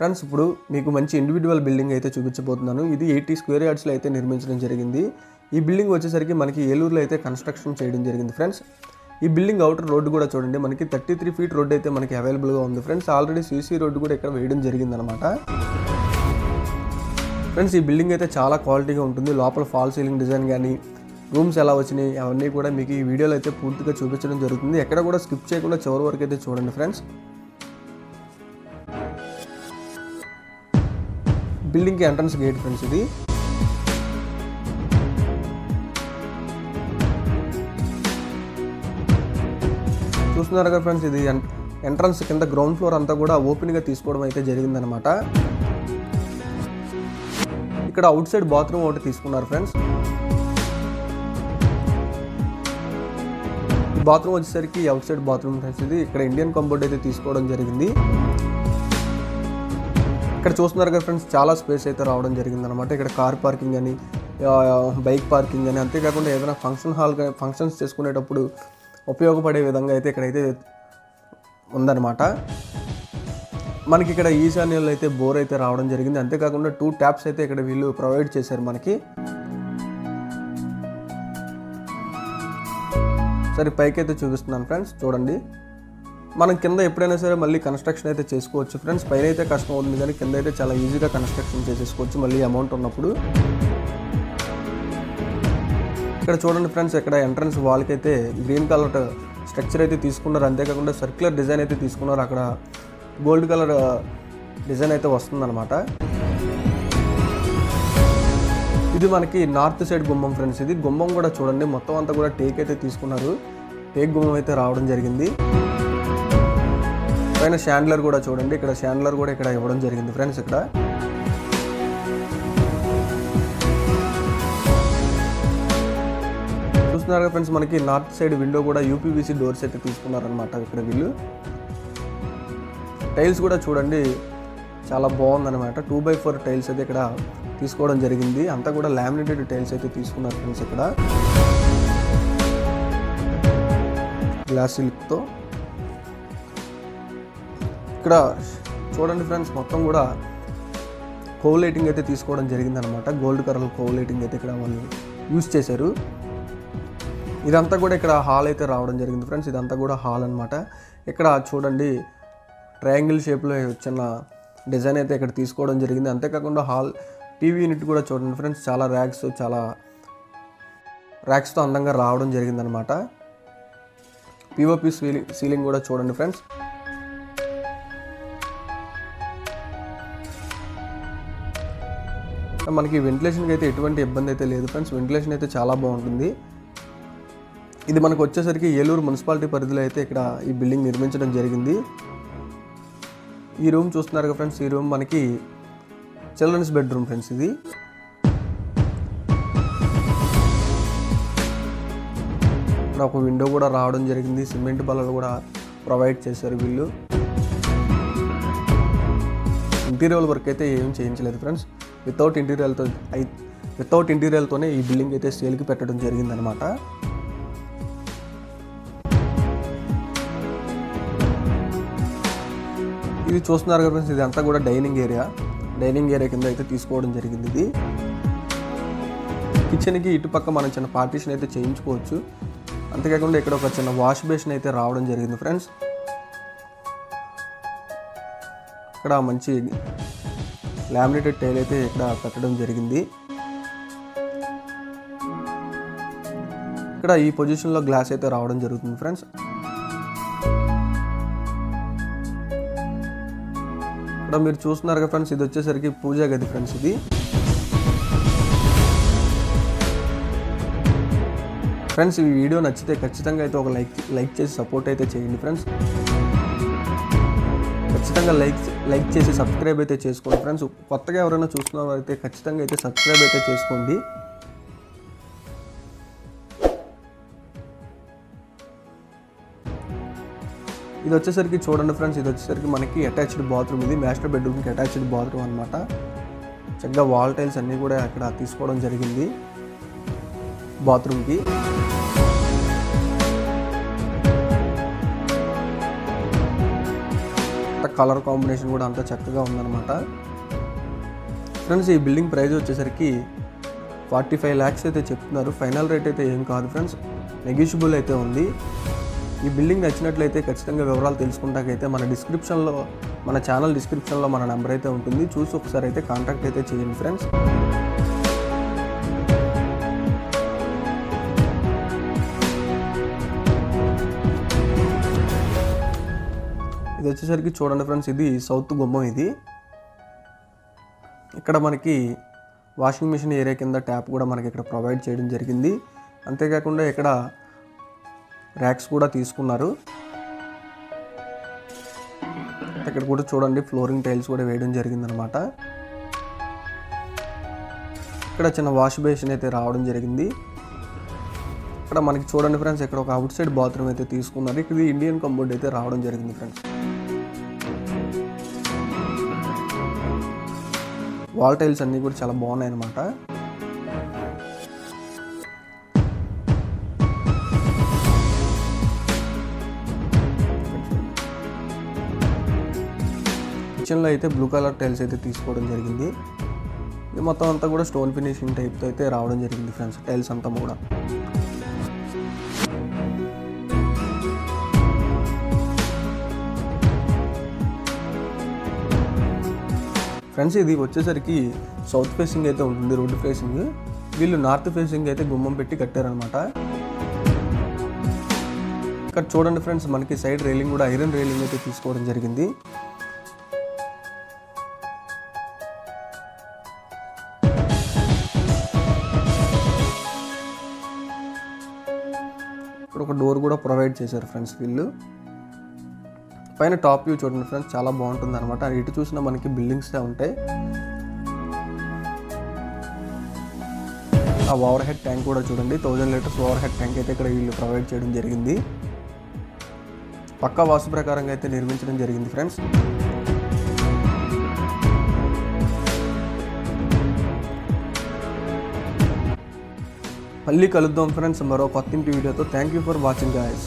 Friends ఇప్పుడు మీకు మంచి ఇండివిజువల్ బిల్డింగ్ అయితే చూపించబోతున్నాను. ఇది ఎయిటీ స్క్వేర్ యార్డ్స్లో అయితే నిర్మించడం జరిగింది. ఈ బిల్డింగ్ వచ్చేసరికి మనకి ఏలూరులో అయితే కన్స్ట్రక్షన్ చేయడం జరిగింది ఫ్రెండ్స్. ఈ బిల్డింగ్ అవుటర్ రోడ్డు కూడా చూడండి మనకి థర్టీ త్రీ ఫీట్ రోడ్ అయితే మనకి అవైలబుల్గా ఉంది ఫ్రెండ్స్. ఆల్రెడీ సీసీ రోడ్డు కూడా ఇక్కడ వేయడం జరిగిందనమాట ఫ్రెండ్స్ ఈ బిల్డింగ్ అయితే చాలా క్వాలిటీగా ఉంటుంది. లోపల ఫాల్ సీలింగ్ డిజైన్ కానీ రూమ్స్ ఎలా వచ్చినాయి అవన్నీ కూడా మీకు ఈ వీడియోలో అయితే పూర్తిగా చూపించడం జరుగుతుంది. ఎక్కడ కూడా స్కిప్ చేయకుండా చివరి వరకు అయితే చూడండి ఫ్రెండ్స్. బిల్డింగ్కి ఎంట్రన్స్ గేట్ ఫ్రెండ్స్ ఇది. చూస్తున్నారు కదా ఫ్రెండ్స్ ఇది ఎంట్రన్స్ కింద గ్రౌండ్ ఫ్లోర్ అంతా కూడా ఓపెన్గా తీసుకోవడం అయితే జరిగిందనమాట ఇక్కడ అవుట్ సైడ్ బాత్రూమ్ ఒకటి తీసుకున్నారు ఫ్రెండ్స్. ఈ బాత్రూమ్ వచ్చేసరికి అవుట్ సైడ్ బాత్రూమ్ ఫ్రెండ్స్ ఇది. ఇక్కడ ఇండియన్ కంబోర్డ్ అయితే తీసుకోవడం జరిగింది. ఇక్కడ చూస్తున్నారు కదా ఫ్రెండ్స్ చాలా స్పేస్ అయితే రావడం జరిగింది అనమాట ఇక్కడ కార్ పార్కింగ్ అని బైక్ పార్కింగ్ అని అంతేకాకుండా ఏదైనా ఫంక్షన్ హాల్ ఫంక్షన్స్ చేసుకునేటప్పుడు ఉపయోగపడే విధంగా అయితే ఇక్కడైతే ఉందన్నమాట. మనకి ఇక్కడ ఈశాన్యంలో అయితే బోర్ అయితే రావడం జరిగింది. అంతేకాకుండా టూ ట్యాప్స్ అయితే ఇక్కడ వీళ్ళు ప్రొవైడ్ చేశారు మనకి. సరే పైకి అయితే చూపిస్తున్నాను ఫ్రెండ్స్ చూడండి. మనం కింద ఎప్పుడైనా సరే మళ్ళీ కన్స్ట్రక్షన్ అయితే చేసుకోవచ్చు ఫ్రెండ్స్ పైన అయితే కష్టం అవుతుంది కానీ కింద అయితే చాలా ఈజీగా కన్స్ట్రక్షన్ చేసేసుకోవచ్చు. మళ్ళీ అమౌంట్ ఉన్నప్పుడు. ఇక్కడ చూడండి ఫ్రెండ్స్ ఇక్కడ ఎంట్రన్స్ వాల్కి అయితే గ్రీన్ కలర్ స్ట్రక్చర్ అయితే తీసుకున్నారు. అంతేకాకుండా సర్క్యులర్ డిజైన్ అయితే తీసుకున్నారు. అక్కడ గోల్డ్ కలర్ డిజైన్ అయితే వస్తుందన్నమాట. ఇది మనకి నార్త్ సైడ్ గుమ్మం ఫ్రెండ్స్ ఇది గుమ్మం కూడా చూడండి మొత్తం అంతా కూడా టేక్ అయితే తీసుకున్నారు. టేక్ గుమ్మం అయితే రావడం జరిగింది. పైన షాండ్లర్ కూడా చూడండి. ఇక్కడ షాండ్లర్ కూడా ఇక్కడ ఇవ్వడం జరిగింది ఫ్రెండ్స్ ఇక్కడ. చూస్తున్నారు కదా ఫ్రెండ్స్ మనకి నార్త్ సైడ్ విండో కూడా యూపీవీసీ డోర్స్ అయితే తీసుకున్నారనమాట ఇక్కడ వీళ్ళు. టైల్స్ కూడా చూడండి చాలా బాగుందన్నమాట. టూ బై ఫోర్ టైల్స్ అయితే ఇక్కడ తీసుకోవడం జరిగింది. అంతా కూడా లామినేటెడ్ టైల్స్ అయితే తీసుకున్నారు ఫ్రెండ్స్ ఇక్కడ. గ్లాస్ సిల్క్తో ఇక్కడ చూడండి ఫ్రెండ్స్ మొత్తం కూడా కోవ్ లైటింగ్ అయితే తీసుకోవడం జరిగిందనమాట. గోల్డ్ కలర్ కోవ్ లైటింగ్ అయితే ఇక్కడ వాళ్ళు యూస్ చేశారు. ఇదంతా కూడా ఇక్కడ హాల్ అయితే రావడం జరిగింది ఫ్రెండ్స్ ఇదంతా కూడా హాల్ అనమాట ఇక్కడ చూడండి ట్రయాంగిల్ షేప్లో చిన్న డిజైన్ అయితే ఇక్కడ తీసుకోవడం జరిగింది. అంతేకాకుండా హాల్ టీవీ యూనిట్ కూడా చూడండి ఫ్రెండ్స్ చాలా ర్యాక్స్ చాలా ర్యాక్స్తో అందంగా రావడం జరిగిందనమాట. పిఓపి సీలింగ్ సీలింగ్ కూడా చూడండి ఫ్రెండ్స్. మనకి వెంటిలేషన్కి అయితే ఎటువంటి ఇబ్బంది అయితే లేదు ఫ్రెండ్స్ వెంటిలేషన్ అయితే చాలా బాగుంటుంది. ఇది మనకు వచ్చేసరికి ఏలూరు మున్సిపాలిటీ పరిధిలో అయితే ఇక్కడ ఈ బిల్డింగ్ నిర్మించడం జరిగింది. ఈ రూమ్ చూస్తున్నారు కదా ఫ్రెండ్స్ ఈ రూమ్ మనకి చిల్డ్రన్స్ బెడ్రూమ్ ఫ్రెండ్స్ ఇది. ఒక విండో కూడా రావడం జరిగింది. సిమెంట్ బల్లలు కూడా ప్రొవైడ్ చేశారు వీళ్ళు. ఇంటీరియర్ వర్క్ అయితే ఏం చేయించలేదు ఫ్రెండ్స్ వితౌట్ ఇంటీరియల్తో అయి వితౌట్ ఇంటీరియల్తోనే ఈ బిల్డింగ్ అయితే సేల్కి పెట్టడం జరిగిందనమాట. ఇది చూస్తున్నారు కదా ఫ్రెండ్స్ ఇది అంతా కూడా డైనింగ్ ఏరియా. డైనింగ్ ఏరియా కింద అయితే తీసుకోవడం జరిగింది ఇది. కిచెన్కి ఇటుపక్క మనం చిన్న పార్టీషన్ అయితే చేయించుకోవచ్చు. అంతేకాకుండా ఇక్కడ ఒక చిన్న వాష్ బేసిన్ అయితే రావడం జరిగింది ఫ్రెండ్స్. ఇక్కడ మంచి లామినేటెడ్ టైల్ అయితే ఇక్కడ పెట్టడం జరిగింది. ఇక్కడ ఈ పొజిషన్లో గ్లాస్ అయితే రావడం జరుగుతుంది ఫ్రెండ్స్ ఇక్కడ మీరు చూస్తున్నారు కదా ఫ్రెండ్స్ ఇది వచ్చేసరికి పూజా గది ఫ్రెండ్స్ ఇది. ఫ్రెండ్స్ ఈ వీడియో నచ్చితే ఖచ్చితంగా అయితే ఒక లైక్ లైక్ చేసి సపోర్ట్ అయితే చేయండి ఫ్రెండ్స్ ఖచ్చితంగా లైక్ లైక్ చేసి సబ్స్క్రైబ్ అయితే చేసుకోండి. ఫ్రెండ్స్ కొత్తగా ఎవరైనా చూస్తున్నారైతే అయితే ఖచ్చితంగా అయితే సబ్స్క్రైబ్ అయితే చేసుకోండి. ఇది వచ్చేసరికి చూడండి ఫ్రెండ్స్ ఇది వచ్చేసరికి మనకి అటాచ్డ్ బాత్రూమ్. ఇది మాస్టర్ బెడ్రూమ్కి అటాచ్డ్ బాత్రూమ్ అనమాట చక్కగా వాల్ టైల్స్ అన్నీ కూడా అక్కడ తీసుకోవడం జరిగింది బాత్రూమ్కి. కలర్ కాంబినేషన్ కూడా అంత చక్కగా ఉందన్నమాట. ఫ్రెండ్స్ ఈ బిల్డింగ్ ప్రైస్ వచ్చేసరికి ఫార్టీ ఫైవ్ ల్యాక్స్ అయితే చెప్తున్నారు. ఫైనల్ రేట్ అయితే ఏం కాదు ఫ్రెండ్స్ నెగిషియబుల్ అయితే ఉంది. ఈ బిల్డింగ్ నచ్చినట్లయితే ఖచ్చితంగా వివరాలు తెలుసుకుంటాకైతే మన డిస్క్రిప్షన్లో మన ఛానల్ డిస్క్రిప్షన్లో మన నెంబర్ అయితే ఉంటుంది. చూసి ఒకసారి అయితే కాంటాక్ట్ అయితే చేయండి ఫ్రెండ్స్. ఇది వచ్చేసరికి చూడండి ఫ్రెండ్స్ ఇది సౌత్ గుమ్మం ఇది. ఇక్కడ మనకి వాషింగ్ మిషన్ ఏరియా కింద ట్యాప్ కూడా మనకి ఇక్కడ ప్రొవైడ్ చేయడం జరిగింది. అంతేకాకుండా ఇక్కడ ర్యాక్స్ కూడా తీసుకున్నారు. ఇక్కడ కూడా చూడండి ఫ్లోరింగ్ టైల్స్ కూడా వేయడం జరిగిందనమాట. ఇక్కడ చిన్న వాష్ బేసిన్ అయితే రావడం జరిగింది. ఇక్కడ మనకి చూడండి ఫ్రెండ్స్ ఇక్కడ ఒక అవుట్ సైడ్ బాత్రూమ్ అయితే తీసుకున్నారు. ఇక్కడ ఇండియన్ కంబోర్డ్ అయితే రావడం జరిగింది ఫ్రెండ్స్. వాల్ టైల్స్ అన్నీ కూడా చాలా బాగున్నాయి అనమాట కిచెన్లో అయితే బ్లూ కలర్ టైల్స్ అయితే తీసుకోవడం జరిగింది. ఇది మొత్తం అంతా కూడా స్టోన్ ఫినిషింగ్ టైప్తో అయితే రావడం జరిగింది ఫ్రెండ్స్ టైల్స్ అంతా కూడా. ఫ్రెండ్స్ ఇది వచ్చేసరికి సౌత్ ఫేసింగ్ అయితే ఉంటుంది రోడ్డు ఫేసింగ్. వీళ్ళు నార్త్ ఫేసింగ్ అయితే గుమ్మం పెట్టి కట్టారనమాట ఇక్కడ చూడండి ఫ్రెండ్స్ మనకి సైడ్ రైలింగ్ కూడా ఐరన్ రైలింగ్ అయితే తీసుకోవడం జరిగింది. ఇక్కడ ఒక డోర్ కూడా ప్రొవైడ్ చేశారు ఫ్రెండ్స్ వీళ్ళు. పైన టాప్ వ్యూ చూడండి ఫ్రెండ్స్ చాలా బాగుంటుంది అనమాట ఇటు చూసినా మనకి బిల్డింగ్సే ఉంటాయి. ఆ ఓవర్ హెడ్ ట్యాంక్ కూడా చూడండి. Thousand litres overhead tank అయితే ఇక్కడ వీళ్ళు ప్రొవైడ్ చేయడం జరిగింది. పక్కా వాస్తు ప్రకారంగా అయితే నిర్మించడం జరిగింది ఫ్రెండ్స్. మళ్ళీ కలుద్దాం ఫ్రెండ్స్. మరో కొత్త ఇంటి వీడియోతో. Thank you for watching guys